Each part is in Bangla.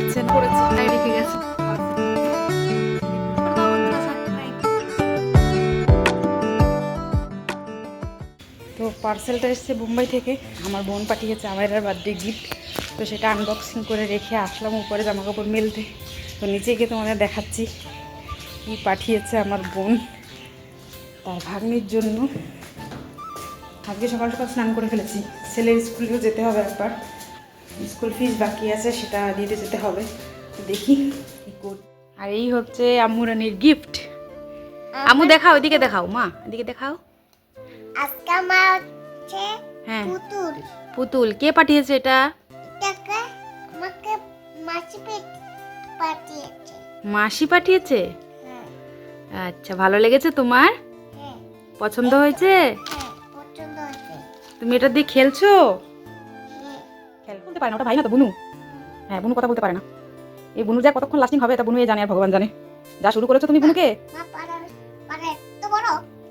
পারছে না রেখে গেছে। তো পার্সেলটা এসছে মুম্বাই থেকে। আমার বোন পাঠিয়েছে আমার বার্থডে গিফট তো সেটা আনবক্সিং করে রেখে আসলাম উপরে জামা কাপড় মেলতে। তো নিচে গিয়ে তোমাদের দেখাচ্ছি কি পাঠিয়েছে আমার বোন তার ভাগ্নির জন্য। আজকে সকাল সকাল স্নান করে ফেলেছি। ছেলের স্কুলেও যেতে হবে একবার। স্কুল ফিস বাকি আছে সেটা দিতে যেতে হবে। দেখি আর এই হচ্ছে আম্মু রানির গিফট আম্মু দেখাও এদিকে দেখাও মা এদিকে দেখাও। আজকে আমার হচ্ছে হ্যাঁ। পুতুল। পুতুল কে পাঠিয়েছে এটা? আমাকে মাছি পাঠিয়েছে। মাসি পাঠিয়েছে? হ্যাঁ। আচ্ছা ভালো লেগেছে তোমার? হ্যাঁ। পছন্দ হয়েছে? হ্যাঁ পছন্দ হয়েছে। তুমি এটা দিয়ে খেলছো? হ্যাঁ খেল বলতে পারে না ওটা ভাই না তো বুনু। হ্যাঁ বুনু কথা বলতে পারে না। এই বুনু যা কতক্ষণ লাস্টিং হবে তা বুনু জানে আর ভগবান জানে। যা শুরু করেছ তুমি বুনুকে?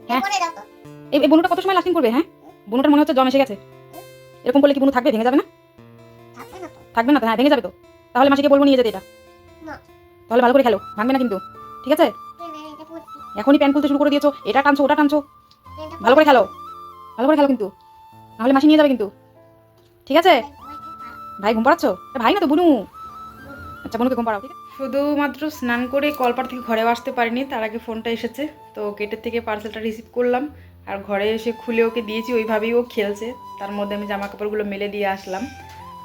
হ্যাঁ। এই বুনুটা কত সময় লাস্টিং করবে হ্যাঁ? বুনুটার মনে হচ্ছে জম এসে গেছে। এরকম করলে কি বুনু থাকবে ভেঙে যাবে না? থাকবে না তো। হ্যাঁ ভেঙে যাবে তো। তাহলে মাসিকে বলব নিয়ে যেতে এটা। তাহলে ভালো করে খেলো ভাঙবে না কিন্তু। ঠিক আছে? এখনই প্যান খুলতে শুরু করে দিয়েছ এটা টানছো ওটা টানছো। ভালো করে খেলো। ভালো করে খেলো কিন্তু। নাহলে মাসি নিয়ে যাবে কিন্তু। ঠিক আছে? ভাই, ঘুম পাড়াচ্ছ? ভাই না তো, বুনু। আচ্ছা বুনুকে ঘুম পাড়াও, ঠিক আছে? শুধুমাত্র স্নান করে কলপার থেকে ঘরে আসতে পারিনি, তার আগে ফোনটা এসেছে। তো গেটের থেকে পার্সেলটা রিসিভ করলাম, আর ঘরে এসে খুলে ওকে দিয়েছি, ওইভাবেই ও খেলছে। তার মধ্যে আমি জামা কাপড়গুলো মেলে দিয়ে আসলাম।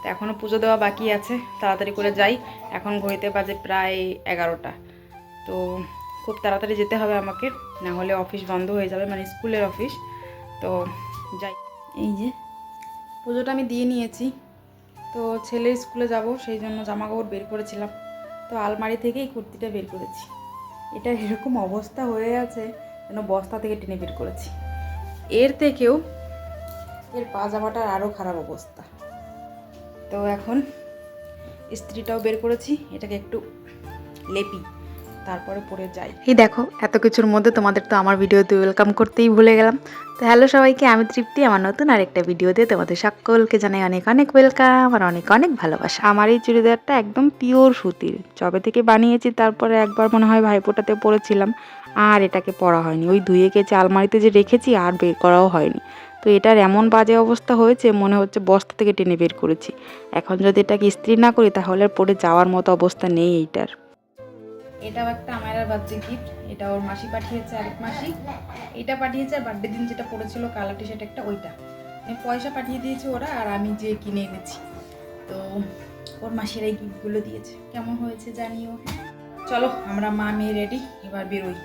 তো এখনও পুজো দেওয়া বাকি আছে, তাড়াতাড়ি করে যাই। এখন ঘড়িতে বাজে প্রায় এগারোটা। তো খুব তাড়াতাড়ি যেতে হবে আমাকে, না হলে অফিস বন্ধ হয়ে যাবে মানে স্কুলের অফিস। তো যাই। এই যে, পুজোটা আমি দিয়ে নিয়েছি। তো ছেলে স্কুলে যাব, সেই জন্য জামা কাপড় বের করেছিলাম। তো আলমারি থেকেই কুর্তিটা বের করেছি। এটা এরকম অবস্থা হয়ে আছে যেন বস্তা থেকে টেনে বের করেছি। এর থেকেও এর পাজামাটার আরও খারাপ অবস্থা। তো এখন স্ত্রীটাও বের করেছি, এটাকে একটু লেপি। তারপরে পরে যাই। এই দেখো, এত কিছুর মধ্যে তোমাদের তো আমার ভিডিওতে ওয়েলকাম করতেই ভুলে গেলাম। তো হ্যালো সবাইকে, আমি তৃপ্তি, আমার নতুন আরেকটা ভিডিওতে তোমাদের সকলকে জানাই অনেক অনেক ওয়েলকাম আর অনেক অনেক ভালোবাসা। আমার এই চুড়িদারটা একদম পিওর সুতির। যবে থেকে বানিয়েছি, তারপরে একবার মনে হয় ভাইফোঁটাতে পরেছিলাম, আর এটাকে পরা হয়নি। ওই ধুয়ে কেচে আলমারিতে যে রেখেছি, আর বের করাও হয়নি। তো এটার এমন বাজে অবস্থা হয়েছে, মনে হচ্ছে বস্তা থেকে টেনে বের করেছি। এখন যদি এটাকে ইস্ত্রি না করি, তাহলে পরে যাওয়ার মতো অবস্থা নেই এইটার। এটাও একটা আমার বার্থডে গিফট এটা ওর মাসি পাঠিয়েছে আরেক মাসি। এটা পাঠিয়েছে আর বার্থডে দিন যেটা পড়েছিল কালার টি শার্ট একটা, ওইটা। মানে পয়সা পাঠিয়ে দিয়েছে ওরা আর আমি যে কিনে এনেছি। তো ওর মাসির এই গিফটগুলো দিয়েছে। কেমন হয়েছে জানিও। চলো আমরা মা মেয়ে রেডি এবার বেরোই।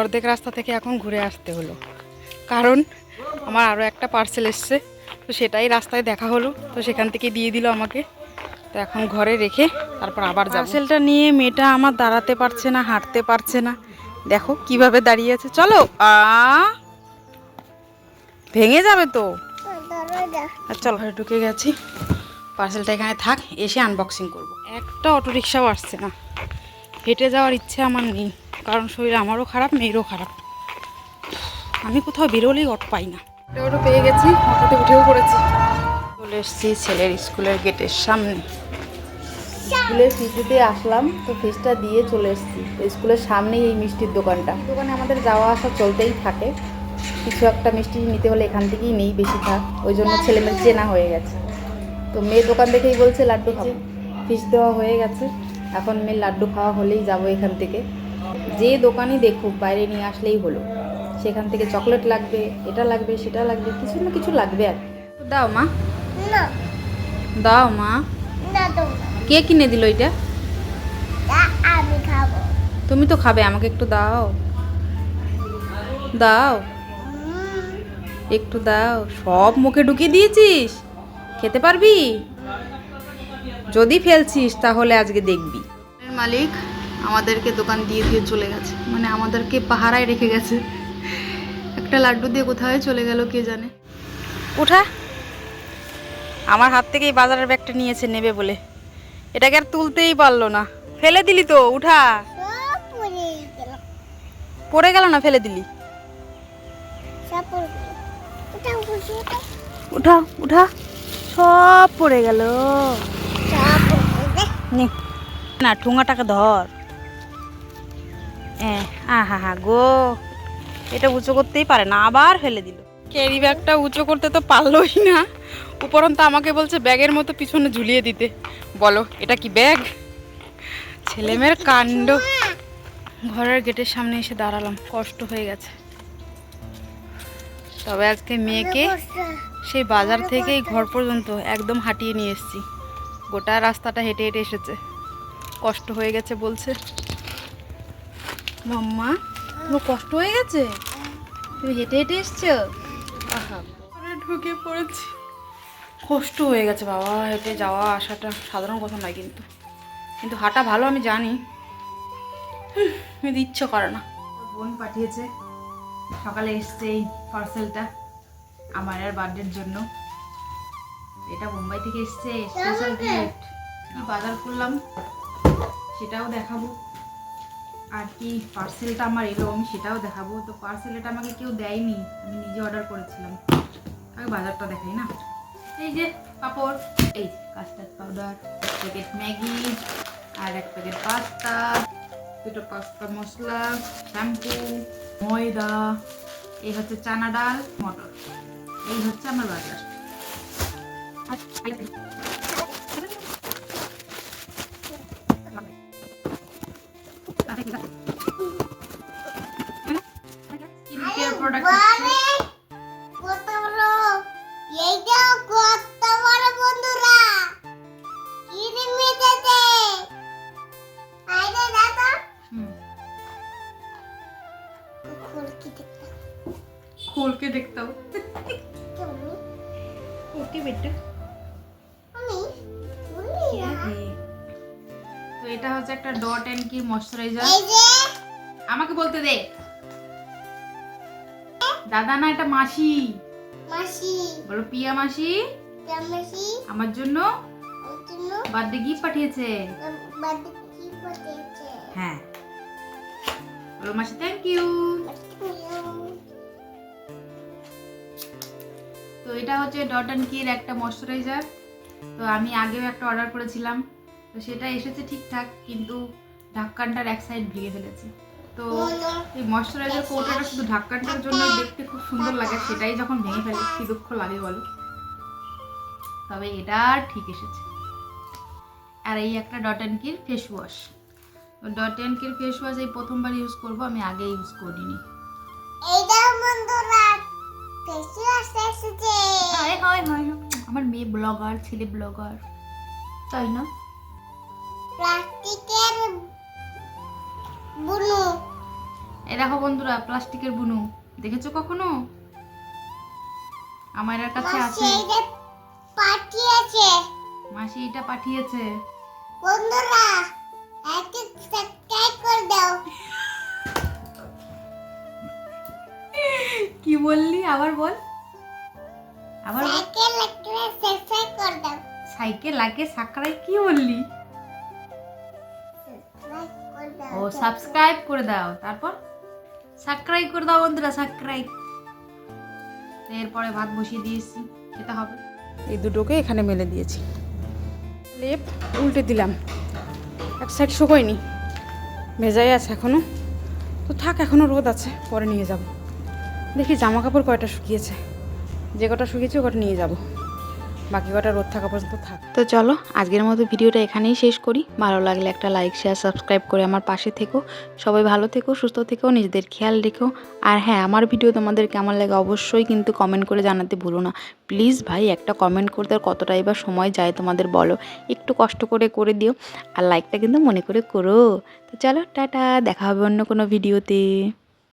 অর্ধেক রাস্তা থেকে এখন ঘুরে আসতে হলো। কারণ আমার আরও একটা পার্সেল এসছে তো সেটাই রাস্তায় দেখা হলো তো সেখান থেকে দিয়ে দিল আমাকে। তো এখন ঘরে রেখে তারপর আবার পার্সেলটা নিয়ে মেয়েটা আমার দাঁড়াতে পারছে না হাঁটতে পারছে না। দেখো কীভাবে দাঁড়িয়ে আছে। চলো আ ভেঙে যাবে তো? চল ঘরে ঢুকে গেছি। পার্সেলটা এখানে থাক এসে আনবক্সিং করব। একটা অটো রিক্সাও আসছে না। হেঁটে যাওয়ার ইচ্ছে আমার নেই। কারণ শরীর আমারও খারাপ মেয়েরও খারাপ। আমি কোথাও বেরোলেই অটো পাই না। পেয়ে গেছি অটোতে উঠেও পড়েছি। চলে এসেছি ছেলের স্কুলের গেটের সামনে। স্কুলের ফিস দিতে আসলাম তো ফিসটা দিয়ে চলে এসেছি। স্কুলের সামনেই এই মিষ্টির দোকানটা। দোকানে আমাদের যাওয়া আসা চলতেই থাকে। কিছু একটা মিষ্টি নিতে হলে এখান থেকেই নেই বেশি থাক। ওই জন্য ছেলে মেয়ে চেনা হয়ে গেছে। তো মেয়ে দোকান দেখেই বলছে লাড্ডু খাব। ফিস দেওয়া হয়ে গেছে। এখন মেয়ে লাড্ডু খাওয়া হলেই যাব এখান থেকে। যে দোকানই দেখুক বাইরে নিয়ে আসলেই হলো। সেখান থেকে চকলেট লাগবে এটা লাগবে সেটা লাগবে কিছু না কিছু লাগবে আর দাও মা। দাও মা। কে কিনে দিল এটা? তা আমি খাব। তুমি তো খাবে আমাকে একটু দাও। দাও। একটু দাও। সব মুখে ঢুকিয়ে দিয়েছিস? খেতে পারবি? যদি ফেলছিস তাহলে আজকে দেখবি। মালিক আমাদেরকে দোকান দিয়ে দিয়ে চলে গেছে। মানে আমাদেরকে পাহারায় রেখে গেছে। একটা লাড্ডু দিয়ে কোথায় চলে গেল কে জানে। উঠা। আমার হাত থেকে এই বাজারের ব্যাগটা নিয়েছে নেবে বলে। এটাকে আর তুলতেই পারল না। ফেলে দিলি তো উঠা। পড়ে গেল না ফেলে দিলি? উঠা উঠা। সব পড়ে গেল। না। ঠুঙাটাকে ধর। হ্যাঁ আহা হা গো। এটা উঁচু করতেই পারে না, আবার ফেলে দিল। ক্যারি ব্যাগটা উঁচু করতে তো পারলোই না। উপরন্ত আমাকে বলছে ব্যাগের মতো পিছনে ঝুলিয়ে দিতে। বলো, এটা কি ব্যাগ? ছেলেমেয়ের কাণ্ড। ঘরের গেটের সামনে এসে দাঁড়ালাম, কষ্ট হয়ে গেছে। তবে আজকে মেয়েকে সেই বাজার থেকে এই ঘর পর্যন্ত একদম হাঁটিয়ে নিয়ে এসেছি। গোটা রাস্তাটা হেঁটে হেঁটে এসেছে। কষ্ট হয়ে গেছে বলছে। মাম্মা তোমার কষ্ট হয়ে গেছে? তুমি হেঁটে হেঁটে এসছো? আহা ঢুকে পড়েছি। কষ্ট হয়ে গেছে বাবা হেঁটে যাওয়া আসাটা সাধারণ কথা নয় কিন্তু। কিন্তু হাঁটা ভালো আমি জানি। কিন্তু ইচ্ছে করে না। বোন পাঠিয়েছে সকালে এসছে এই পার্সেলটা আমার আর বার্থডের জন্য। এটা মুম্বাই থেকে এসছে স্পেশাল গিফট কি বাজার করলাম সেটাও দেখাবো। আর কি পার্সেলটা আমার এলো, আমি সেটাও দেখাবো। তো পার্সেলটা আমাকে কেউ দেয়নি, আমি নিজে অর্ডার করেছিলাম। আগে বাজারটা দেখাই না। এই যে পাপড়, এই কাস্টার্ড পাউডার এক প্যাকেট ম্যাগি আর এক প্যাকেট পাস্তা দুটো পাস্তা মশলা শ্যাম্পু ময়দা, এই হচ্ছে চানা ডাল, মটর। এই হচ্ছে আমার বাজার। खोल के देखता हूँ ओके बेटा এটা হচ্ছে একটা ডট এন্ড কি ময়শ্চারাইজার। আমাকে বলতে দে। দাদা না এটা মাসি। মাসি। বলো পিয়া মাসি? মাসি। আমার জন্য বার্থডে গিফট পাঠিয়েছে। বাড়ি কি পাঠিয়েছে। হ্যাঁ। বলো মাসি থ্যাংক ইউ তো এটা হচ্ছে ডট অ্যান্ড কির একটা ময়শ্চারাইজার। তো আমি আগেও একটা অর্ডার করেছিলাম। তো সেটা এসেছে ঠিকঠাক কিন্তু ঢাক্কানটার এক সাইড ভেঙে ফেলেছে। তো এই ময়শ্চারাইজার কৌটাটা শুধু ঢাক্কানটার জন্য দেখতে খুব সুন্দর লাগে সেটাই যখন ভেঙে ফেলে কি দুঃখ লাগে বলো? তবে এটা ঠিক এসেছে। আর এই একটা Dot and Key face wash Dot and Key face wash এই প্রথমবার ইউজ করব আমি আগে ইউজ করিনি। আমার মেয়ে ব্লগার ছেলে ব্লগার তাই না? প্লাস্টিকের বুনু। এই দেখো বন্ধুরা প্লাস্টিকের বুনু। দেখেছ কখনো? আমার এর কাছে আছে। পাঠিয়েছে। মাসি এটা পাঠিয়েছে। বন্ধুরা একটা সাবস্ক্রাইব করে দাও। কি বললি? আবার বল। আবার। সাইকেল একটা সাবস্ক্রাইব করে দাও। সাইকেল লাগে সাকরাই কি বললি? ও সাবস্ক্রাইব করে দাও। তারপর সাবস্ক্রাইব করে দাও বন্ধুরা সাবস্ক্রাইব এরপরে ভাত বসিয়ে দিয়েছি, খেতে হবে। এই দুটোকে এখানে মেলে দিয়েছি। লেপ উল্টে দিলাম। এক সাইড শুকোয়নি। ভেজাই আছে এখনও। তো থাক, এখনও রোদ আছে, পরে নিয়ে যাব। দেখি জামা কাপড় কয়টা শুকিয়েছে। যে কটা শুকিয়েছে, ওটা নিয়ে যাব। বাকি কটা রোদ থাকা পর্যন্ত থাক। তো চলো, আজকের মতো ভিডিওটা এখানেই শেষ করি। ভালো লাগলে একটা লাইক শেয়ার সাবস্ক্রাইব করে আমার পাশে থেকো। সবাই ভালো থেকো, সুস্থ থেকো, নিজেদের খেয়াল রেখো। আর হ্যাঁ আমার ভিডিও তোমাদের কেমন লাগে অবশ্যই কিন্তু কমেন্ট করে জানাতে ভুলো না। প্লিজ ভাই, একটা কমেন্ট করতে আর কতটা এবার সময় যায় তোমাদের বলো। একটু কষ্ট করে করে দিও। আর লাইকটা কিন্তু মনে করে করো। তো চলো, টাটা, দেখা হবে অন্য কোনো ভিডিওতে।